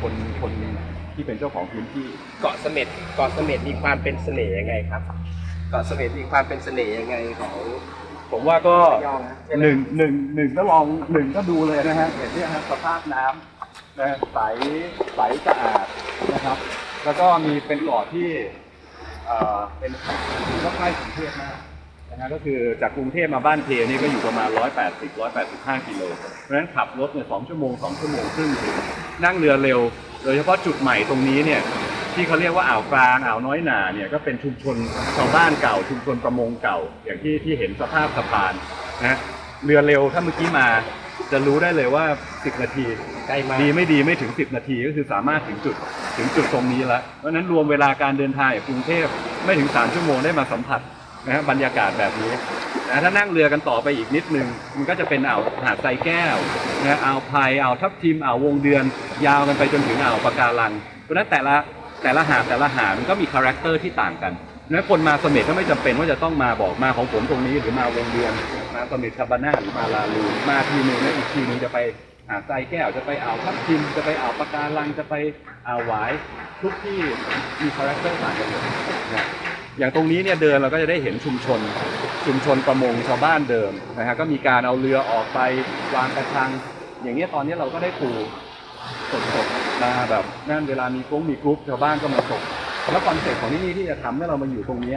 คนคนที่เป็นเจ้าของพื้นที่ เกาะเสม็ดเกาะเสม็ดมีความเป็นเสน่ห์ยังไงครับเกาะเสม็ดมีความเป็นเสน่ห์ยังไงของผมว่าก็ระยองนะใช่ไหมหนึ่งหนึ่งหนึ่งก็ลองหนึ่งก็ดูเลยนะฮะเห็นเนี่ยฮะสภาพน้ำนะใสใสสะอาดนะครับ แล้วก็มีเป็นเกาะที่เอ่อเป็นก็ใกล้กรุงเทพมากนะฮะก็คือจากกรุงเทพมาบ้านเพนี่ก็อยู่ประมาณ 180 185 กิโลเพราะฉะนั้นขับรถเนี่ยสองชั่วโมงสองชั่วโมงครึ่งถึง นั่งเรือเร็ว โดยเฉพาะจุดใหม่ตรงนี้เนี่ยที่เขาเรียกว่าอ่าวกลางอ่าวน้อยหนาเนี่ยก็เป็นชุมชนชาวบ้านเก่า ชุมชนประมงเก่า อย่างที่ที่เห็นสภาพสะพานนะเรือเร็วถ้าเมื่อกี้มา จะรู้ได้เลยว่า 10 นาทีใกล้มากดีไม่ดีไม่ถึง 10 นาทีก็คือสามารถถึงจุดถึงจุดตรงนี้แล้วเพราะฉะนั้นรวมเวลาการเดินทางจากกรุงเทพไม่ถึง3ชั่วโมงได้มาสัมผัส นะฮะบรรยากาศแบบนี้นะถ้านั่งเรือกันต่อไปอีกนิดนึง มันก็จะเป็นอ่าวหาดไซแก้วนะอ่าวไพอ่าวทับทิมอ่าววงเดือน ยาวกันไปจนถึงอ่าวปะการังเพราะฉะนั้นแต่ละแต่ละหาดแต่ละหาดมันก็มีคาแรคเตอร์ที่ต่างกันนะคนมาเสม็ดก็ไม่จำเป็นว่าจะต้องมาบอกมาของผมตรงนี้หรือมาวงเดือนมาเสม็ดคาบาน่าหรือมาลาลูมาทีนึงแล้วอีกทีนึงจะไปหาดทรายแก้วจะไปอ่าวทับทิมจะไปอ่าวปะการังจะไปอ่าวหวายทุกที่มีคาแรคเตอร์ต่างกันนะ อย่างตรงนี้เนี่ยเดินเราก็จะได้เห็นชุมชน ชุมชนประมงชาวบ้านเดิมนะฮะก็มีการเอาเรือออกไปวางกระชัง อย่างเงี้ยตอนนี้เราก็ได้ปูสดๆมาแบบนั่นเวลามีกรุ๊ปมีกรุ๊ปชาวบ้านก็มาตกแล้วคอนเซ็ปต์ของที่นี่ที่จะทำให้เรามาอยู่ตรงนี้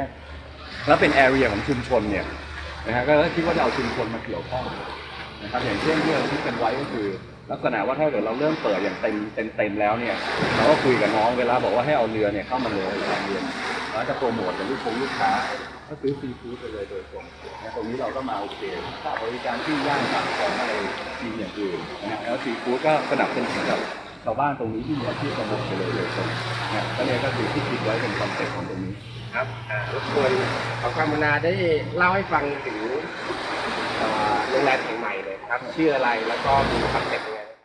แล้วเป็นแอเรียของชุมชนเนี่ยนะฮะก็คิดว่าจะเอาชุมชนมาเกี่ยวข้องนะครับอย่างเช่นที่เราคิดกันไว้ก็คือลักษณะว่าถ้าเกิดเราเริ่มเปิดอย่างเต็มเต็มเต็มแล้วเนี่ยเราก็คุยกับน้องเวลาบอกว่าให้เอาเรือเนี่ยเข้ามาเลยทางเรียนจะโปรโมทกับลูกคงลูกค้าก็ซื้อซีฟู้ดไปเลยโดยตรงนะตรงนี้เราก็มาโอเคค่าบริการที่ย่างต่างของอะไรมีอย่างอื่นนะแล้วซีฟู้ดก็สนับสนุนกับชาวบ้านตรงนี้ที่มีอาชีพประมงไปเลยโดยตรงนะก็เนี่ยก็คือที่คิดไว้เป็นคอนเซ็ปต์ของตรงนี้ครับรบกวนขอความกรุณาได้เล่าให้ฟังถึงโรงแรมแห่งใหม่เลยครับชื่ออะไรแล้วก็มีคอนเซ็ปต์ยังไง